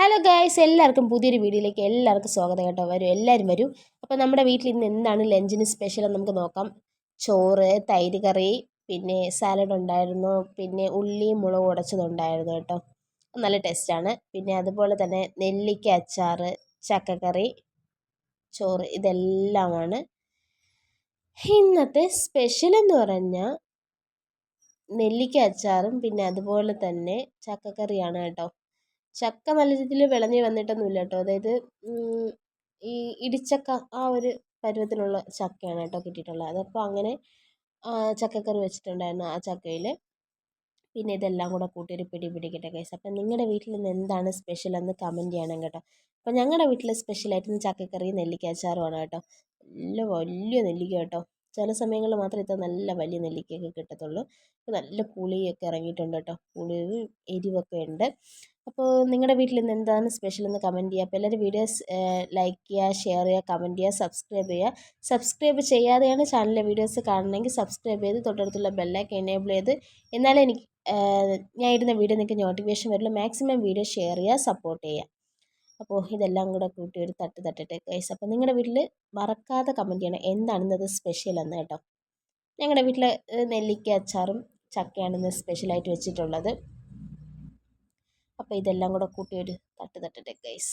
Hello guys എല്ലാവർക്കും പുതിയൊരു വീഡിയോയിലേക്ക് എല്ലാവർക്കും സ്വാഗതം കേട്ടോ. വരും എല്ലാവരും വരും. അപ്പോൾ നമ്മുടെ വീട്ടിൽ ഇന്ന് എന്താണ് ലഞ്ചിന് സ്പെഷ്യൽ നമുക്ക് നോക്കാം. ചോറ് തൈര് കറി പിന്നെ സാലഡ് ഉണ്ടായിരുന്നു പിന്നെ ഉള്ളിയും മുളക് ഉടച്ചതുണ്ടായിരുന്നു കേട്ടോ. നല്ല ടേസ്റ്റാണ് പിന്നെ അതുപോലെ തന്നെ നെല്ലിക്ക അച്ചാർ ചക്കക്കറി ചോറ് ഇതെല്ലാമാണ്. ഇന്നത്തെ സ്പെഷ്യൽ എന്ന് പറഞ്ഞാൽ നെല്ലിക്ക അച്ചാറും പിന്നെ അതുപോലെ തന്നെ ചക്കക്കറിയാണ് കേട്ടോ. ചക്ക നല്ല രീതിയിൽ വിളഞ്ഞ് വന്നിട്ടൊന്നുമില്ല കേട്ടോ അതായത് ഈ ഇടിച്ചക്ക ആ ഒരു പരുവത്തിലുള്ള ചക്കയാണ് കേട്ടോ കിട്ടിയിട്ടുള്ളത്. അതപ്പോൾ അങ്ങനെ ചക്കക്കറി വെച്ചിട്ടുണ്ടായിരുന്നു ആ ചക്കയിൽ പിന്നെ ഇതെല്ലാം കൂടെ കൂട്ടി ഒരു പിടി പിടിക്കട്ടെ ഗൈസ് അപ്പം നിങ്ങളുടെ വീട്ടിൽ നിന്ന് എന്താണ് സ്പെഷ്യൽ എന്ന് കമന്റ് ചെയ്യണം കേട്ടോ. അപ്പം ഞങ്ങളുടെ വീട്ടിൽ സ്പെഷ്യലായിട്ട് ചക്കക്കറി നെല്ലിക്ക അച്ചാറുമാണ് കേട്ടോ. നല്ല വലിയ നെല്ലിക്ക കേട്ടോ. ചില സമയങ്ങളിൽ മാത്രമേ ഇത്ര നല്ല വലിയ നെല്ലിക്കയൊക്കെ കിട്ടത്തുള്ളൂ. നല്ല പുളിയൊക്കെ ഇറങ്ങിയിട്ടുണ്ട് കേട്ടോ. പുളിയും എരിവൊക്കെ ഉണ്ട്. അപ്പോൾ നിങ്ങളുടെ വീട്ടിൽ ഇന്ന് എന്താണ് സ്പെഷ്യൽ എന്ന് കമന്റ് ചെയ്യുക അപ്പോൾ എല്ലാവരും വീഡിയോസ് ലൈക്ക് ചെയ്യുക ഷെയർ ചെയ്യുക കമന്റ് ചെയ്യുക സബ്സ്ക്രൈബ് ചെയ്യുക സബ്സ്ക്രൈബ് ചെയ്യാതെയാണ് ചാനലിലെ വീഡിയോസ് കാണണമെങ്കിൽ സബ്സ്ക്രൈബ് ചെയ്ത് തൊട്ടടുത്തുള്ള ബെല്ലൈക്ക് എനേബിൾ ചെയ്ത് എന്നാലേ എനിക്ക് ഞാൻ ഇടുന്ന വീഡിയോ നിങ്ങൾക്ക് നോട്ടിഫിക്കേഷൻ വരുള്ളൂ മാക്സിമം വീഡിയോ ഷെയർ ചെയ്യുക സപ്പോർട്ട് ചെയ്യുക അപ്പോൾ ഇതെല്ലാം കൂടെ കൂട്ടി ഒരു തട്ട് തട്ടിട്ട് കൈസ് അപ്പോൾ നിങ്ങളുടെ വീട്ടിൽ മറക്കാതെ കമന്റ് ചെയ്യണം. എന്താണ് ഇന്നത് സ്പെഷ്യൽ എന്ന് കേട്ടോ. ഞങ്ങളുടെ വീട്ടിൽ നെല്ലിക്ക അച്ചാറും ചക്കയാണ് ഇന്ന് സ്പെഷ്യലായിട്ട് വെച്ചിട്ടുള്ളത്. അപ്പോൾ ഇതെല്ലാം കൂടെ കൂട്ടി ഒരു തട്ട് തട്ടട്ടെ ഗൈസ്